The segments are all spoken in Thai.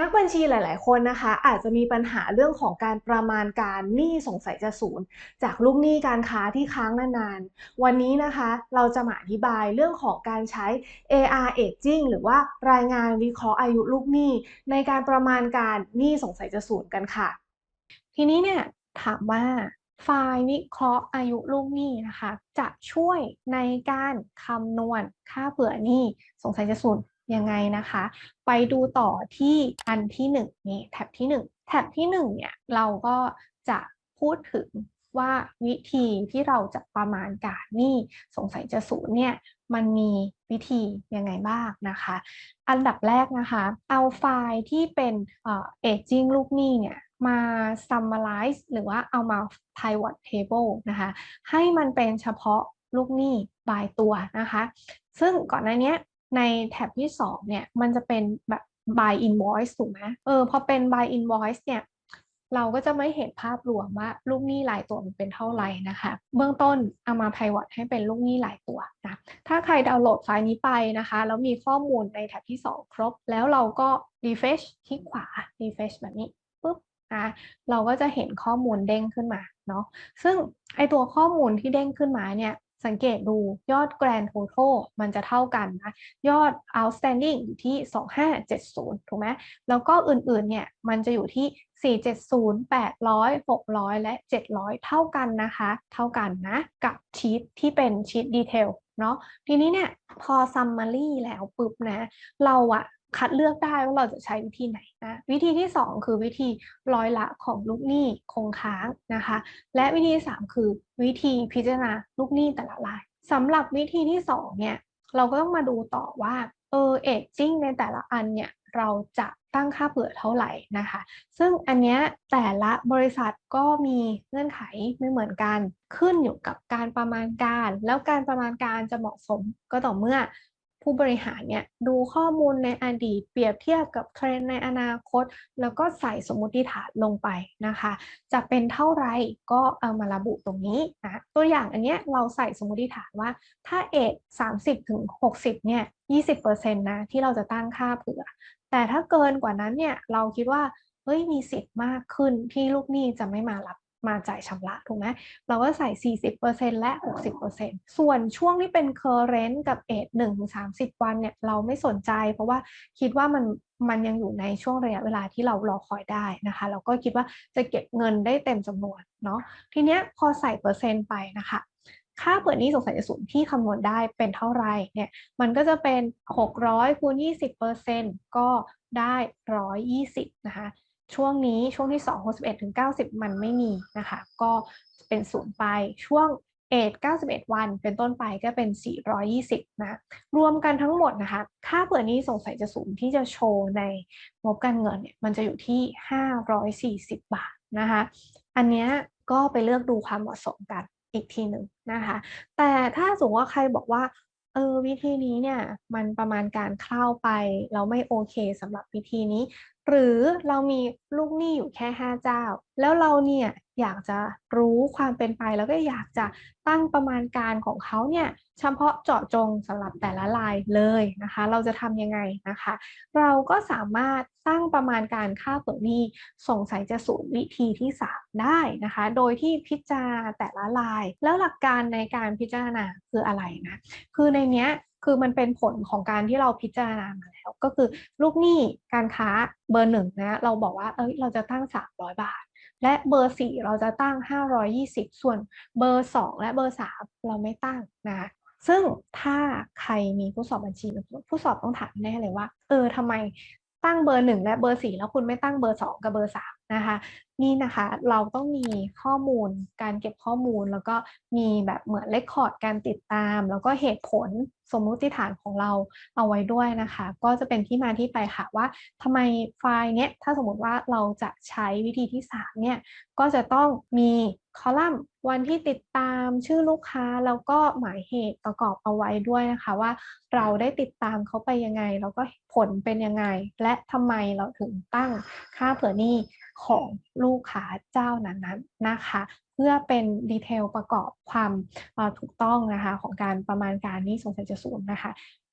นักบัญชีหลาย ๆ คนนะคะ อาจจะมีปัญหาเรื่องของการประมาณการหนี้สงสัยจะศูนย์จากลูกหนี้การค้าที่ค้างนานๆ วันนี้นะคะเราจะมาอธิบายเรื่องของการใช้ AR Aging หรือว่ารายงานวิเคราะห์อายุลูกหนี้ ในการประมาณการหนี้สงสัยจะศูนย์กันค่ะ ทีนี้เนี่ยถามว่าไฟล์วิเคราะห์อายุลูกหนี้นะคะ จะช่วยในการคำนวณค่าเผื่อหนี้สงสัยจะสูญยั ยังไงนะคะ ไปดูต่อที่อันที่1นี่แท็บที่ 1 แท็บที่ 1 เนี่ย เราก็จะพูดถึงว่าวิธีที่เราจะประมาณการนี้สงสัยจะสูญเนี่ย มันมีวิธียังไงบ้างนะคะ อันดับแรกนะคะ เอาไฟล์ที่เป็นเอจจิ้งลูกหนี้เนี่ย มา summarize หรือว่าเอามา pivot table นะคะ ให้มันเป็นเฉพาะลูกหนี้บายตัวนะคะ ซึ่งก่อนหน้านี้ ในแท็บที่ 2 เนี่ย มันจะเป็นแบบ by invoice ถูกไหมเออ พอเป็น by invoice เนี่ย เราก็จะไม่เห็นภาพรวมว่าลูกหนี้รายตัวมันเป็นเท่าไหร่นะคะ เบื้องต้นเอามา pivot ให้เป็นลูกหนี้รายตัวนะ ถ้าใครดาวน์โหลดไฟล์นี้ไปนะคะ แล้วมีข้อมูลในแท็บที่ 2 ครบ แล้วเราก็ refresh คลิกขวา refresh แบบนี้ปุ๊บนะเราก็จะเห็นข้อมูลเด้งขึ้นมาเนาะซึ่งไอตัวข้อมูลที่เด้งขึ้นมาเนี่ย สังเกตดูยอด Grand Total มันจะเท่ากันนะยอด Outstanding อยู่ที่ 2570 ถูกไหมแล้วก็อื่นๆเนี่ยมันจะอยู่ที่ 470 800 600 และ 700 เท่ากันนะคะ เท่ากันนะ กับชีตที่เป็นชีตดีเทลเนาะทีนี้เนี่ยพอ Summary แล้วปุ๊บนะ เราอะ คัดเลือกได้ว่าเราจะใช้วิธีไหนนะวิธีที่ 2 คือวิธีร้อยละของลูกหนี้คงค้างนะคะ และวิธีที่3คือวิธีพิจารณาลูกหนี้แต่ละรายสำหรับวิธีที่2เนี่ยเราก็ต้องมาดูต่อว่าเออเอจจิ้งในแต่ละอันเนี่ยเราจะตั้งค่าเผื่อเท่าไหร่นะคะ ซึ่งอันเนี้ยแต่ละบริษัทก็มีเงื่อนไขไม่เหมือนกัน ขึ้นอยู่กับการประมาณการ แล้วการประมาณการจะเหมาะสมก็ต่อเมื่อ ผู้บริหารเนี่ยดูข้อมูลในอดีตเปรียบเทียบกับเทรนในอนาคต แล้วก็ใส่สมมติฐานลงไปนะคะ จะเป็นเท่าไรก็เอามาระบุตรงนี้นะตัวอย่างอันเนี้ยเราใส่สมมติฐานว่าถ้าเอท30ถึง60เนี่ย20%นะที่เราจะตั้งค่าเผื่อ แต่ถ้าเกินกว่านั้นเนี่ยเราคิดว่าเฮ้ยมีสิทธิ์มากขึ้นที่ลูกหนี้จะไม่มารับ มาจ่ายชำระถูกไหมเราก็ใส่ 40%และ 60%ส่วนช่วงที่เป็น current กับ age 1-30 วันเนี่ยเราไม่สนใจ เพราะว่าคิดว่ามันมันยังอยู่ในช่วงระยะเวลาที่เรารอคอยได้นะคะเราก็คิดว่าจะเก็บเงินได้เต็มจำนวนเนาะทีเนี้ยพอใส่เปอร์เซ็นต์ไปนะคะค่าเปิดหนี้สงสัยจะสูงที่คำนวณได้เป็นเท่าไรเนี่ยมันก็จะเป็น 600คูณ20%ก็ได้ 120นะคะ ช่วงนี้ช่วงที่2 61ถึง90 มันไม่มีนะคะ ก็เป็นศูนย์ไปช่วงเอท91 วัน เป็นต้นไปก็เป็น 420 นะ รวมกันทั้งหมดนะคะ ค่าเปิดนี้สงสัยจะสูงที่จะโชว์ในงบการเงินเนี่ย มันจะอยู่ที่ 540 บาทนะคะ อันนี้ก็ไปเลือกดูความเหมาะสมกันอีกทีหนึ่งนะคะ แต่ถ้าสมมติว่าใครบอกว่า เออวิธีนี้เนี่ยมันประมาณการคร่าวไป เราไม่โอเคสำหรับวิธีนี้ หรือเรามีลูกหนี้อยู่แค่ 5 เจ้า แล้วเราเนี่ย อยากจะรู้ความเป็นไปแล้วก็อยากจะตั้งประมาณการของเขาเนี่ยเฉพาะเจาะจงสำหรับแต่ละรายเลยนะคะ เราจะทำยังไงนะคะ เราก็สามารถตั้งประมาณการค่าเปิดหนี้สงสัยจะสูญวิธีที่ 3 ได้นะคะ โดยที่พิจารณาแต่ละราย แล้วหลักการในการพิจารณาคืออะไรนะคือในเนี้ยคือมันเป็นผลของการที่เราพิจารณามาแล้ว ก็คือลูกหนี้การค้าเบอร์หนึ่งนะเราบอกว่าเอ้ยเราจะตั้ง 300 บาท และเบอร์ 4 เราจะตั้ง 520 ส่วนเบอร์ 2 และเบอร์ 3 เราไม่ตั้งนะซึ่งถ้าใครมีผู้สอบบัญชี ผู้สอบต้องถามแน่เลยว่า เออทำไมตั้งเบอร์หนึ่งและเบอร์สี่แล้วคุณไม่ตั้งเบอร์สองกับเบอร์สาม นะคะนี่นะคะเราต้องมีข้อมูลการเก็บข้อมูล แล้วก็มีแบบเหมือนเลคคอร์ดการติดตาม แล้วก็เหตุผลสมมุติฐานของเราเอาไว้ด้วยนะคะ ก็จะเป็นที่มาที่ไปค่ะว่าทำไมไฟล์เนี้ยถ้าสมมติว่าเราจะใช้วิธีที่ 3 เนี่ย ก็จะต้องมีคอลัมน์วันที่ติดตามชื่อลูกค้า แล้วก็หมายเหตุประกอบเอาไว้ด้วยนะคะว่าเราได้ติดตามเขาไปยังไง แล้วก็ผลเป็นยังไง และทำไมเราถึงตั้งค่าเผื่อหนี้ ของลูกค้าเจ้านั้นๆนะคะ เพื่อเป็นดีเทลประกอบความถูกต้องนะคะของการประมาณการนี้สงสัยจะสูงนะคะ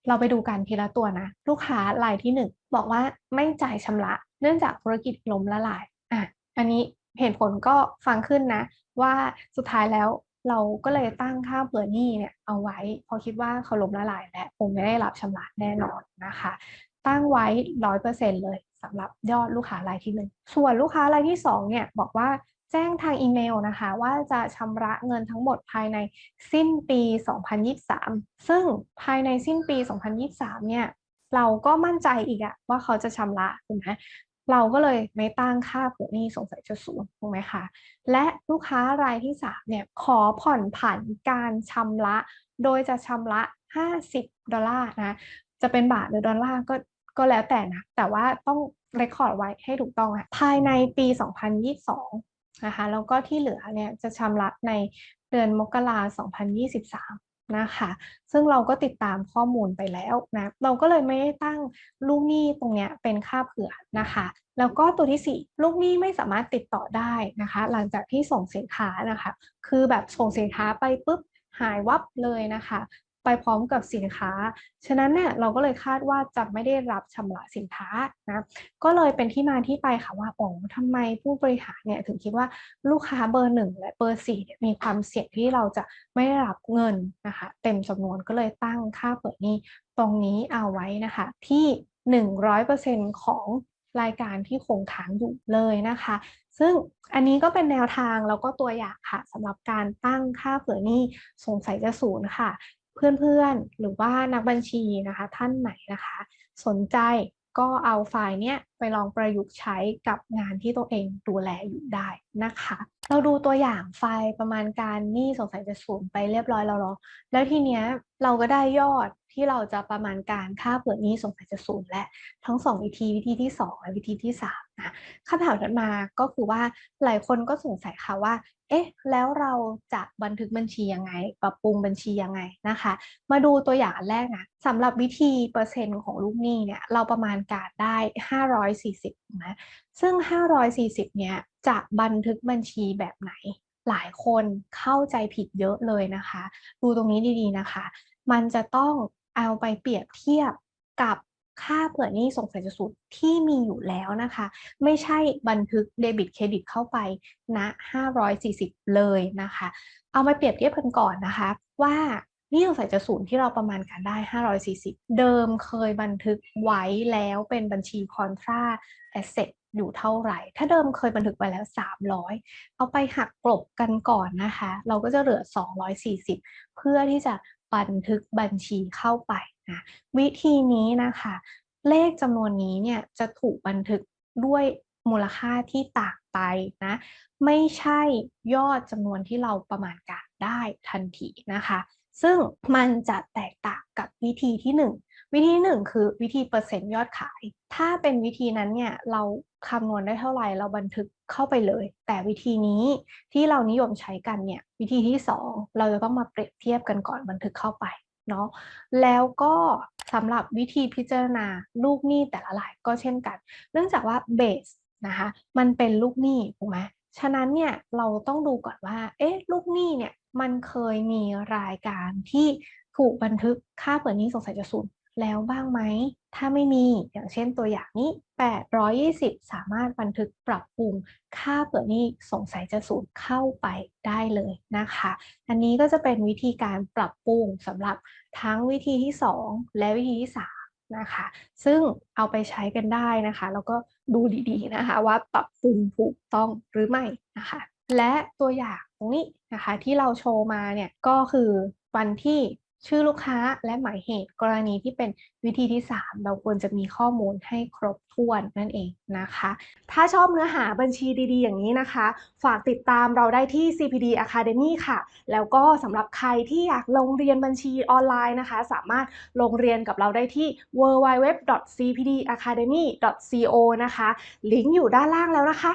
เราไปดูกันทีละตัวนะ ลูกค้ารายที่ 1 บอกว่าไม่จ่ายชำระ เนื่องจากธุรกิจล้มละลายอะอันนี้เหตุผลก็ฟังขึ้นนะ ว่าสุดท้ายแล้วเราก็เลยตั้งค่าเผื่อหนี้เนี่ยเอาไว้พราะคิดว่าเขาล้มละลายและคงไม่ได้รับชำระแน่นอนนะคะ ตั้งไว้ร้อยเปอร์เซ็นเลย สำหรับยอดลูกค้ารายที่ 1 ส่วนลูกค้ารายที่ 2 เนี่ยบอกว่าแจ้งทางอีเมลนะคะ ว่าจะชำระเงินทั้งหมดภายในสิ้นปี 2023 ซึ่งภายในสิ้นปี 2023 เนี่ยเราก็มั่นใจอีกอะว่าเขาจะชำระถูกไหมเราก็เลยไม่ตั้งค่าเผื่อหนี้สงสัยจะศูนย์ถูกไหมคะและลูกค้ารายที่ 3 เนี่ยขอผ่อนผันการชำระ โดยจะชำระ 50 ดอลลาร์นะจะเป็นบาทหรือดอลลาร์ก็ ก็แล้วแต่นะ แต่ว่าต้องเรคคอร์ดไว้ให้ถูกต้องอะภายในปี 2022 นะคะ แล้วก็ที่เหลือเนี่ยจะชำระในเดือนมกราคม 2023 นะคะ ซึ่งเราก็ติดตามข้อมูลไปแล้วนะ เราก็เลยไม่ได้ตั้งลูกหนี้ตรงเนี้ยเป็นค่าเผื่อนะคะ แล้วก็ตัวที่ 4 ลูกหนี้ไม่สามารถติดต่อได้นะคะ หลังจากที่ส่งสินค้านะคะ คือแบบส่งสินค้าไปปุ๊บหายวับเลยนะคะ พร้อมกับสินค้า ฉะนั้นเนี่ยเราก็เลยคาดว่าจะไม่ได้รับชำระสินค้านะก็เลยเป็นที่มาที่ไปค่ะว่าโอ๋อทำไมผู้บริหารเนี่ยถึงคิดว่าลูกค้าเบอร์1และเบอร์4เนี่ยมีความเสี่ยงที่เราจะไม่ได้รับเงินนะคะเต็มจำนวนก็เลยตั้งค่าเปิดหนี้ตรงนี้เอาไว้นะคะที่ 100%ของรายการที่คงค้างอยู่เลยนะคะ ซึ่งอันนี้ก็เป็นแนวทางแล้วก็ตัวอย่างค่ะสำหรับการตั้งค่าเผื่อหนี้สงสัยจะศูนย์ค่ะ เพื่อนๆ หรือว่านักบัญชีนะคะ ท่านไหนนะคะ สนใจก็เอาไฟล์เนี้ยไปลองประยุกต์ใช้กับงานที่ตัวเองดูแลอยู่ได้นะคะ เราดูตัวอย่างไฟล์ประมาณการนี่สงสัยจะศูนย์ไปเรียบร้อยแล้วเนาะแล้วทีเนี้ยเราก็ได้ยอด ที่เราจะประมาณการค่าเผื่อหนี้สงสัยจะศูนย์และทั้ง2วิธีวิธีที่ 2 และวิธีที่3นะคำถามถัดมาก็คือว่าหลายคนก็สงสัยค่ะว่า เอ๊ะ แล้วเราจะบันทึกบัญชียังไง ปรับปรุงบัญชียังไงนะคะ มาดูตัวอย่างอันแรกนะสำหรับวิธีเปอร์เซ็นต์ของลูกหนี้เนี่ยเราประมาณการได้ 540นะซึ่ง 540เนี่ยจะบันทึกบัญชีแบบไหนหลายคนเข้าใจผิดเยอะเลยนะคะ ดูตรงนี้ดีๆนะคะ มันจะต้อง เอาไปเปรียบเทียบกับค่าเผื่อหนี้สงสัยจะสูญที่มีอยู่แล้วนะคะ ไม่ใช่บันทึกเดบิตเครดิตเข้าไปณนะ540 เลยนะคะ เอามาเปรียบเทียบกันก่อนนะคะ ว่านี่สงสัยจะศูนย์ที่เราประมาณการได้ 540 เดิมเคยบันทึกไว้แล้วเป็นบัญชีคอนทราแอสเซทอยู่เท่าไหร่ ถ้าเดิมเคยบันทึกไว้แล้ว 300 เอาไปหักกลบกันก่อนนะคะ เราก็จะเหลือ 240 เพื่อที่จะ บันทึกบัญชีเข้าไปนะวิธีนี้นะคะ เลขจำนวนนี้เนี่ยจะถูกบันทึกด้วยมูลค่าที่ต่างไปนะไม่ใช่ยอดจำนวนที่เราประมาณการได้ทันทีนะคะ ซึ่งมันจะแตกต่างกับวิธีที่ 1 วิธีที่1คือวิธีเปอร์เซ็นต์ยอดขาย ถ้าเป็นวิธีนั้นเนี่ยเราคำนวณได้เท่าไหร่เราบันทึกเข้าไปเลย แต่วิธีนี้ที่เรานิยมใช้กันเนี่ยวิธีที่ 2 เราจะต้องมาเปรียบเทียบกันก่อนบันทึกเข้าไปเนาะแล้วก็สำหรับวิธีพิจารณาลูกหนี้แต่ละรายก็เช่นกัน เนื่องจากว่าเบสนะคะมันเป็นลูกหนี้ถูกไหมฉะนั้นเนี่ยเราต้องดูก่อนว่าเอ๊ะลูกหนี้เนี่ยมันเคยมีรายการที่ถูกบันทึกค่าเปิดหนี้สงสัยจะสูญ แล้วบ้างไหม ถ้าไม่มีอย่างเช่นตัวอย่างนี้ 820 สามารถบันทึกปรับปรุงค่าเปิดหนี้สงสัยจะสูญเข้าไปได้เลยนะคะ อันนี้ก็จะเป็นวิธีการปรับปรุงสำหรับทั้งวิธีที่ 2 และวิธีที่ 3 นะคะ ซึ่งเอาไปใช้กันได้นะคะ แล้วก็ดูดีๆนะคะว่าปรับปรุงถูกต้องหรือไม่นะคะ และตัวอย่างตรงนี้นะคะที่เราโชว์มาเนี่ยก็คือวันที่ ชื่อลูกค้าและหมายเหตุกรณีที่เป็นวิธีที่ 3 เราควรจะมีข้อมูลให้ครบถ้วนนั่นเองนะคะ ถ้าชอบเนื้อหาบัญชีดีๆ อย่างนี้นะคะ ฝากติดตามเราได้ที่ CPD Academy ค่ะ แล้วก็สำหรับใครที่อยากลงเรียนบัญชีออนไลน์นะคะ สามารถลงเรียนกับเราได้ที่ www.cpdacademy.co นะคะ ลิงก์อยู่ด้านล่างแล้วนะคะ